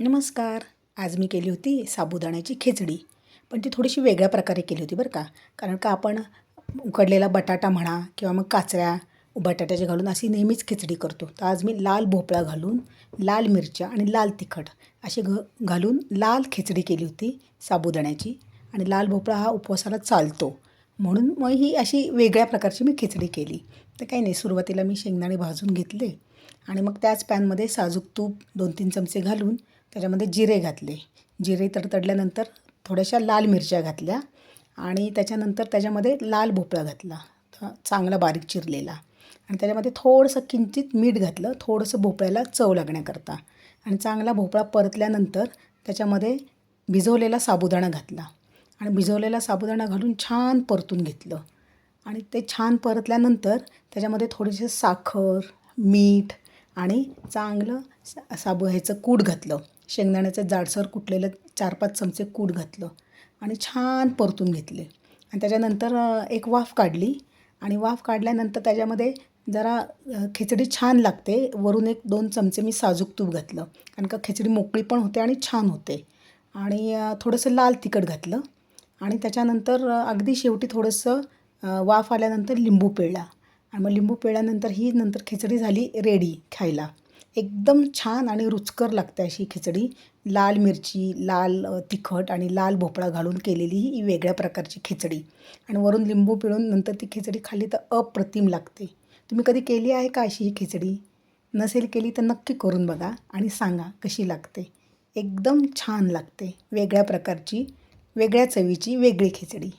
नमस्कार. आज मी केली होती साबुदाण्याची खिचडी. पण ती थोडीशी वेगळ्या प्रकारे केली होती बरं का. कारण का आपण उकडलेला बटाटा म्हणा किंवा मग काचऱ्या बटाट्याच्या घालून अशी नेहमीच खिचडी करतो. तर आज मी लाल भोपळा घालून लाल मिरच्या आणि लाल तिखट अशी घ घालून लाल खिचडी केली होती साबुदाण्याची. आणि लाल भोपळा हा उपवासाला चालतो. म्हणून मग ही अशी वेगळ्या प्रकारची मी खिचडी केली. तर काही नाही सुरुवातीला मी शेंगदाणे भाजून घेतले आणि मग त्याच पॅनमध्ये साजूक तूप दोन तीन चमचे घालून त्याच्यामध्ये जिरे घातले. जिरे तडतडल्यानंतर थोड्याशा लाल मिरच्या घातल्या आणि त्याच्यानंतर त्याच्यामध्ये लाल भोपळा घातला. चांगला बारीक चिरलेला. आणि त्याच्यामध्ये थोडंसं किंचित मीठ घातलं थोडंसं भोपळ्याला चव लागण्याकरता. आणि चांगला भोपळा परतल्यानंतर त्याच्यामध्ये भिजवलेला साबुदाणा घातला. आणि भिजवलेला साबुदाणा घालून छान परतून घेतलं. आणि ते छान परतल्यानंतर त्याच्यामध्ये थोडेसे साखर मीठ आणि चांगलं सा साबु ह्याचं कूट घातलं. शेंगदाण्याचं जाडसर कुटलेलं चार पाच चमचे कूट घातलं आणि छान परतून घेतले. आणि त्याच्यानंतर एक वाफ काढली आणि वाफ काढल्यानंतर त्याच्यामध्ये जरा खिचडी छान लागते. वरून एक दोन चमचे मी साजूक तूप घातलं. कारण का खिचडी मोकळी पण होते आणि छान होते. आणि थोडंसं लाल तिखट घातलं. आणि त्याच्यानंतर अगदी शेवटी थोडंसं वाफ आल्यानंतर लिंबू पिळला आणि मग लिंबू पिळल्यानंतर ही नंतर खिचडी झाली रेडी खायला. एकदम छान आणि रुचकर लागते अशी खिचडी. लाल मिरची लाल तिखट आणि लाल भोपळा घालून केलेली ही वेगळ्या प्रकारची खिचडी. आणि वरून लिंबू पिळून नंतर ती खिचडी खाल्ली तर अप्रतिम लागते. तुम्ही कधी केली आहे का अशी ही खिचडी? नसेल केली तर नक्की करून बघा आणि सांगा कशी लागते. एकदम छान लागते. वेगळ्या प्रकारची. वेगळ्या चवीची वेगळी खिचडी.